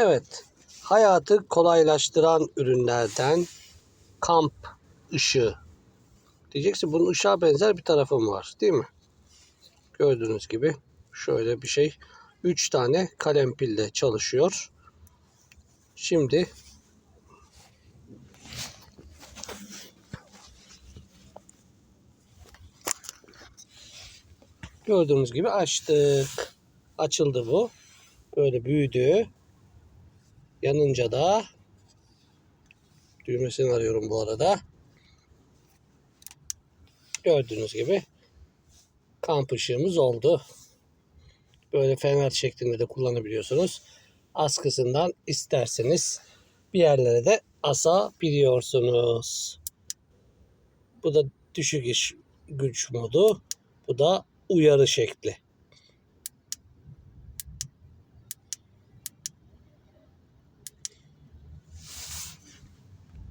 Evet, hayatı kolaylaştıran ürünlerden kamp ışığı. Diyeceksin bunun ışığa benzer bir tarafı mı var değil mi? Gördüğünüz gibi şöyle bir şey. 3 tane kalem pille çalışıyor. Şimdi gördüğünüz gibi açtık. Açıldı bu. Böyle büyüdü. Yanınca da düğmesini arıyorum bu arada. Gördüğünüz gibi kamp ışığımız oldu. Böyle fener şeklinde de kullanabiliyorsunuz. Askısından isterseniz bir yerlere de asabiliyorsunuz. Bu da düşük iş güç modu. Bu da uyarı şekli.